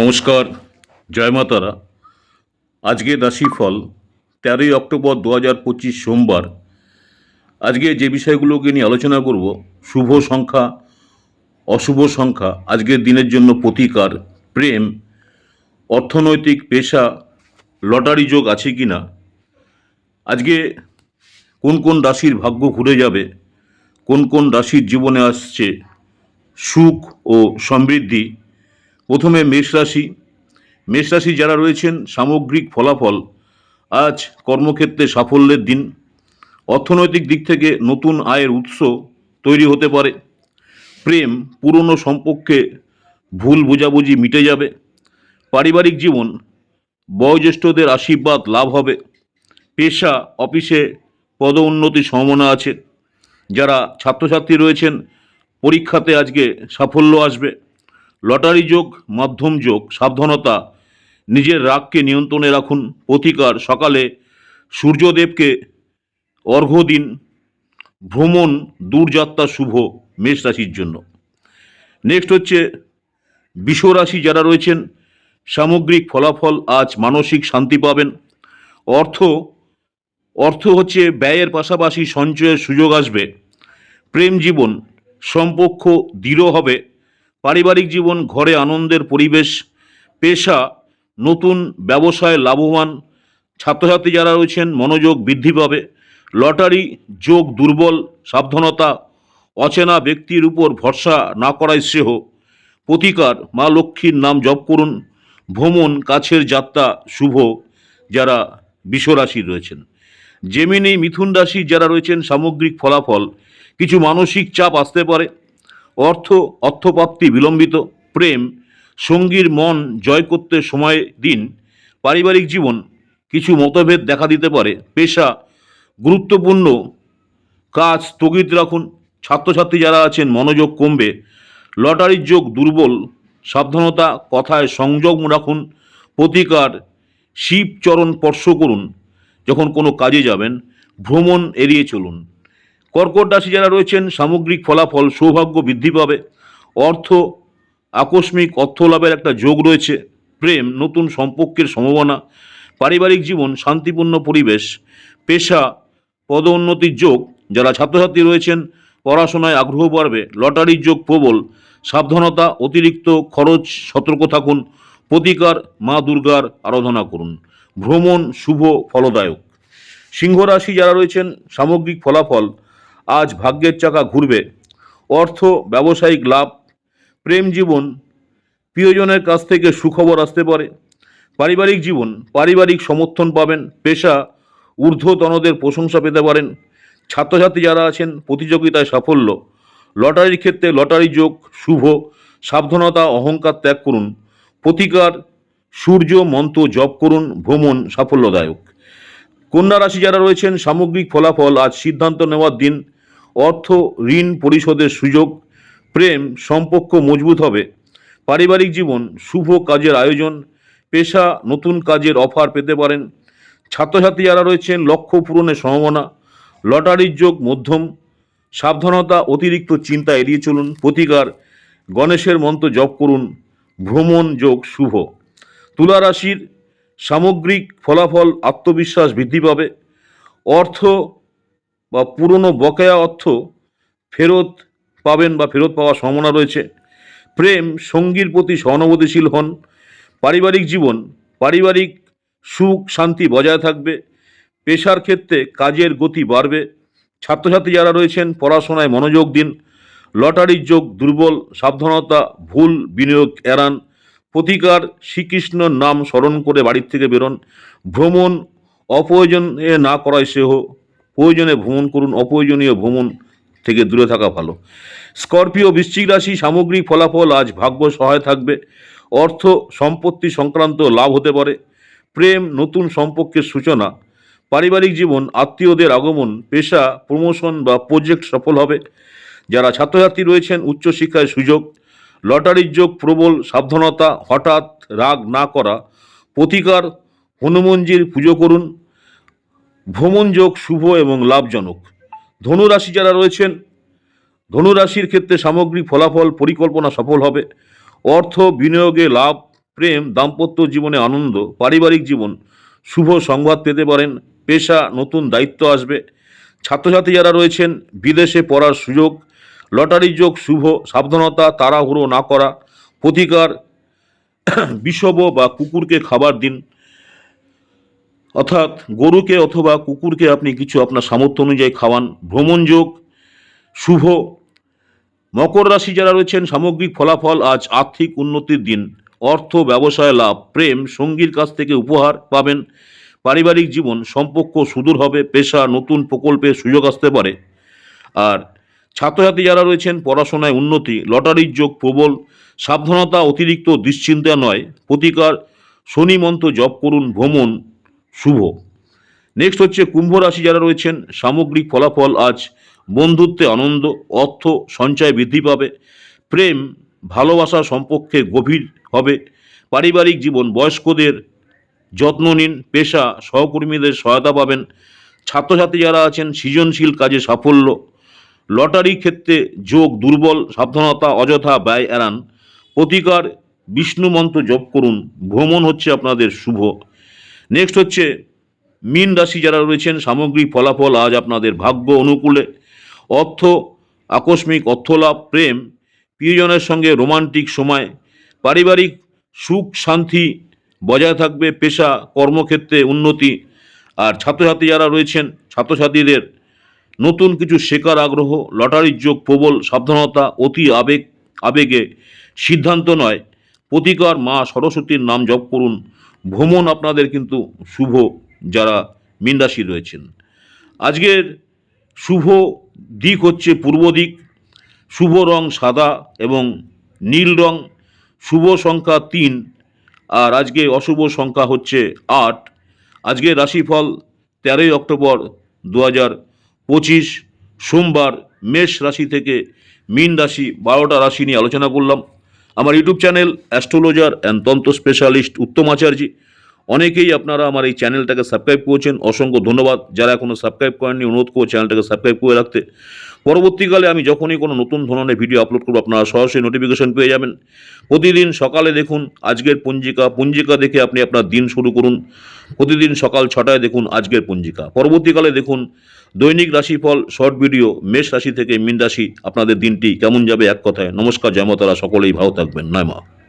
নমস্কার, জয় মাতারা আজকে রাশিফল তেরোই অক্টোবর দু হাজার পঁচিশ সোমবার। আজকে যে বিষয়গুলোকে নিয়ে আলোচনা করব, শুভ সংখ্যা, অশুভ সংখ্যা, আজকের দিনের জন্য প্রতিকার, প্রেম, অর্থনৈতিক পেশা, লটারি যোগ আছে কি না আজকে কোন কোন রাশির ভাগ্য ঘুরে যাবে, কোন কোন রাশির জীবনে আসছে সুখ ও সমৃদ্ধি প্রথমে মেষ রাশি। মেষ রাশি যারা রয়েছেন, সামগ্রিক ফলাফল আজ কর্মক্ষেত্রে সাফল্যের দিন। অর্থনৈতিক দিক থেকে নতুন আয়ের উৎস তৈরি হতে পারে। প্রেম, পুরনো সম্পর্কে ভুল বোঝাবুঝি মিটে যাবে। পারিবারিক জীবন, বয়োজ্যেষ্ঠদের আশীর্বাদ লাভ হবে। পেশা, অফিসে পদ উন্নতির সম্ভাবনা আছে। যারা ছাত্রছাত্রী রয়েছেন, পরীক্ষাতে আজকে সাফল্য আসবে। লটারি যোগ, মাধ্যম যোগ, সাবধানতা, নিজের রাগকে নিয়ন্ত্রণে রাখুন, প্রতিকার, সকালে সূর্যদেবকে অর্ঘ্য দিন, ভ্রমণ, দূরযাত্রা শুভ মেষ রাশির জন্য। নেক্সট হচ্ছে বিশ্বরাশি যারা রয়েছেন, সামগ্রিক ফলাফল আজ মানসিক শান্তি পাবেন। অর্থ অর্থ হচ্ছে ব্যয়ের পাশাপাশি সঞ্চয়ের সুযোগ আসবে। প্রেম জীবন, সম্পর্ক দৃঢ় হবে। পারিবারিক জীবন, ঘরে আনন্দের পরিবেশ, পেশা, নতুন ব্যবসায় লাভবান ছাত্রছাত্রী যারা রয়েছেন, মনোযোগ বৃদ্ধি পাবে। লটারি যোগ দুর্বল, সাবধানতা, অচেনা ব্যক্তির উপর ভরসা না করাই শ্রেয়। প্রতিকার, মা লক্ষ্মীর নাম জপ করুন। ভ্রমণ, কাছের যাত্রা শুভ, যারা বিশ্বরাশির রয়েছেন। জেমিনি মিথুন রাশি যারা রয়েছেন, সামগ্রিক ফলাফল, কিছু মানসিক চাপ আসতে পারে। অর্থ, অর্থপ্রাপ্তি বিলম্বিত, প্রেম, সঙ্গীর মন জয় করতে সময় দিন, পারিবারিক জীবন, কিছু মতভেদ দেখা দিতে পারে, পেশা, গুরুত্বপূর্ণ কাজ স্থগিত রাখুন, ছাত্রছাত্রী যারা আছেন, মনোযোগ কমবে, লটারির যোগ দুর্বল, সাবধানতা কথায় সংযোগ রাখুন, প্রতিকার, শিবচরণ স্পর্শ করুন, যখন কোনো কাজে যাবেন, ভ্রমণ এড়িয়ে চলুন। কর্কট রাশি যারা রয়েছেন, সামগ্রিক ফলাফল, সৌভাগ্য বৃদ্ধি পাবে। অর্থ আকস্মিক, অর্থ লাভের একটা যোগ রয়েছে। প্রেম, নতুন সম্পর্কের সম্ভাবনা, পারিবারিক জীবন, শান্তিপূর্ণ পরিবেশ, পেশা, পদোন্নতির যোগ। যারা ছাত্রছাত্রী রয়েছেন, পড়াশোনায় আগ্রহ বাড়বে, লটারির যোগ প্রবল, সাবধানতা, অতিরিক্ত খরচ, সতর্ক থাকুন, প্রতিকার, মা দুর্গার আরাধনা করুন। ভ্রমণ শুভ, ফলদায়ক। সিংহ রাশি যারা রয়েছেন, সামগ্রিক ফলাফল আজ ভাগ্যের চাকা ঘুরবে। অর্থ, ব্যবসায়িক লাভ, প্রেম জীবন, প্রিয়জনের কাছ থেকে সুখবর আসতে পারে। পারিবারিক জীবন, পারিবারিক সমর্থন পাবেন, পেশা, ঊর্ধ্বতনদের প্রশংসা পেতে পারেন। ছাত্রছাত্রী যারা আছেন, প্রতিযোগিতায় সাফল্য। লটারির ক্ষেত্রে লটারি যোগ, শুভ, সাবধানতা, অহংকার ত্যাগ করুন। প্রতিকার, সূর্য মন্ত্র জপ করুন, ভ্রমণ সাফল্যদায়ক। কন্যা রাশি যারা রয়েছেন, সামগ্রিক ফলাফল আজ সিদ্ধান্ত নেওয়ার দিন। অর্থ, ঋণ পরিশোধের সুযোগ, প্রেম, সম্পর্ক মজবুত হবে। পারিবারিক জীবন, শুভ কাজের আয়োজন, পেশা, নতুন কাজের অফার পেতে পারেন। ছাত্রছাত্রী যারা রয়েছেন লক্ষ্য পূরণের সম্ভাবনা। লটারির যোগ মধ্যম। সাবধানতা, অতিরিক্ত চিন্তা এড়িয়ে চলুন। প্রতিকার, গণেশের মন্ত্র জপ করুন। ভ্রমণ যোগ শুভ। তুলা রাশির সামগ্রিক ফলাফল আত্মবিশ্বাস বৃদ্ধি পাবে। অর্থ বা পুরনো বকেয়া অর্থ ফেরত পাবেন বা ফেরত পাওয়ার সম্ভাবনা রয়েছে। প্রেম সঙ্গীর প্রতি সহানুভূতিশীল হন। পারিবারিক জীবন, পারিবারিক সুখ, শান্তি বজায় থাকবে। পেশার ক্ষেত্রে কাজের গতি বাড়বে। ছাত্রছাত্রী যারা রয়েছেন, পড়াশোনায় মনোযোগ দিন। লটারির যোগ দুর্বল, সাবধানতা, ভুল বিনিয়োগ এড়ান। প্রতিকার শ্রীকৃষ্ণর নাম স্মরণ করে বাড়ির থেকে বেরোন। ভ্রমণ অপ্রয়োজনে না করায় সেহ প্রয়োজনে ভ্রমণ করুন, অপ্রয়োজনীয় ভ্রমণ থেকে দূরে থাকা ভালো। স্করপিও বৃশ্চিক রাশি, সামগ্রিক ফলাফল আজ ভাগ্য সহায় থাকবে। অর্থ সম্পত্তি সংক্রান্ত লাভ হতে পারে। প্রেম, নতুন সম্পর্কের সূচনা। পারিবারিক জীবন, আত্মীয়দের আগমন, পেশা, প্রমোশন বা প্রজেক্ট সফল হবে। যারা ছাত্রছাত্রী রয়েছেন, উচ্চশিক্ষায় সুযোগ। লটারির যোগ, প্রবল সাবধানতা, হঠাৎ রাগ না করা। প্রতিকার, হনুমনজির পুজো করুন। ভ্রমণ যোগ শুভ এবং লাভজনক। ধনুরাশি যারা রয়েছেন, ধনুরাশির ক্ষেত্রে সামগ্রিক ফলাফল পরিকল্পনা সফল হবে। অর্থ, বিনিয়োগে লাভ, প্রেম, দাম্পত্য জীবনে আনন্দ, পারিবারিক জীবন, শুভ সংবাদ পেতে পারেন, পেশা, নতুন দায়িত্ব আসবে। ছাত্রছাত্রী যারা রয়েছেন, বিদেশে পড়ার সুযোগ লটারির যোগ শুভ, সাবধানতা, তাড়াহুড়ো না করা, প্রতিকার, বিষব বা কুকুরকে খাবার দিন অর্থাৎ গরুকে অথবা কুকুরকে আপনি কিছু আপনার সামর্থ্য অনুযায়ী খাওয়ান, ভ্রমণ যোগ, শুভ। মকর রাশি যারা রয়েছেন, সামগ্রিক ফলাফল আজ আর্থিক উন্নতির দিন। অর্থ, ব্যবসায় লাভ, প্রেম, সঙ্গীর কাছ থেকে উপহার পাবেন। পারিবারিক জীবন, সম্পর্ক সুদূর হবে, পেশা, নতুন প্রকল্পে সুযোগ আসতে পারে। আর ছাত্রছাত্রী যারা রয়েছেন, পড়াশোনায় উন্নতি, লটারির যোগ প্রবল, সাবধানতা অতিরিক্ত দুশ্চিন্তা নয়। প্রতিকার, শনি জপ করুন, ভ্রমণ শুভ। নেক্সট হচ্ছে কুম্ভ রাশি যারা রয়েছেন, সামগ্রিক ফলাফল আজ, বন্ধুত্বে আনন্দ, অর্থ সঞ্চয় বৃদ্ধি পাবে, প্রেম, ভালোবাসা সম্পর্কে গভীর হবে, পারিবারিক জীবন, বয়স্কদের যত্ন নিন, পেশা, সহকর্মীদের সহায়তা পাবেন, ছাত্রছাত্রী যারা আছেন, সৃজনশীল কাজে সাফল্য, লটারি ক্ষেত্রে যোগ দুর্বল, সাবধানতা, অযথা ব্যয় এড়ান, প্রতিকার, বিষ্ণু মন্ত্র জপ করুন, ভ্রমণ হচ্ছে আপনাদের শুভ। নেক্সট হচ্ছে, মীন রাশি যারা রয়েছেন, সামগ্রিক ফলাফল আজ আপনাদের ভাগ্য অনুকূলে। অর্থ, আকস্মিক অর্থলাভ, প্রেম, প্রিয়জনের সঙ্গে রোমান্টিক সময়, পারিবারিক সুখ, শান্তি বজায় থাকবে, পেশা, কর্মক্ষেত্রে উন্নতি। আর ছাত্রছাত্রী যারা রয়েছেন, ছাত্রছাত্রীদের নতুন কিছু শেখার আগ্রহ, লটারির যোগ প্রবল সাবধানতা, অতি আবেগ, আবেগে সিদ্ধান্ত নয়। প্রতিকার মা সরস্বতীর নাম জপ করুন। ভ্রমণ আপনাদের কিন্তু শুভ যারা মীন রাশি রয়েছেন। আজকের শুভ দিক হচ্ছে পূর্ব দিক। শুভ রং সাদা এবং নীল রং। শুভ সংখ্যা তিন আর আজকে অশুভ সংখ্যা হচ্ছে আট। আজকের রাশিফল তেরোই অক্টোবর দু হাজার পঁচিশ। সোমবার মেষ রাশি থেকে মীন রাশি বারোটা রাশি নিয়ে আলোচনা করলাম। আমার YouTube channel astrologer and tantra specialist Uttam Acharya. অনেকেই আপনারা আমার এই চ্যানেলটাকে সাবস্ক্রাইব করেছেন। অসংখ্য ধন্যবাদ। যারা এখনও সাবস্ক্রাইব করেননি, অনুরোধ করব চ্যানেলটাকে সাবস্ক্রাইব করে রাখতে। পরবর্তীকালে আমি যখনই কোনো নতুন ধরনের ভিডিও আপলোড করব, আপনারা সরাসরি নোটিফিকেশন পেয়ে যাবেন। প্রতিদিন সকালে দেখুন, আজকের পঞ্জিকা। পঞ্জিকা দেখে আপনি আপনার দিন শুরু করুন। প্রতিদিন সকাল ছটায় দেখুন আজকের পঞ্জিকা। পরবর্তীকালে দেখুন, দৈনিক রাশিফল শর্ট ভিডিও মেষ রাশি থেকে মিন রাশি, আপনাদের দিনটি কেমন যাবে এক কথায়। নমস্কার জয়মতারা সকলেই ভালো থাকবেন। নয় মা।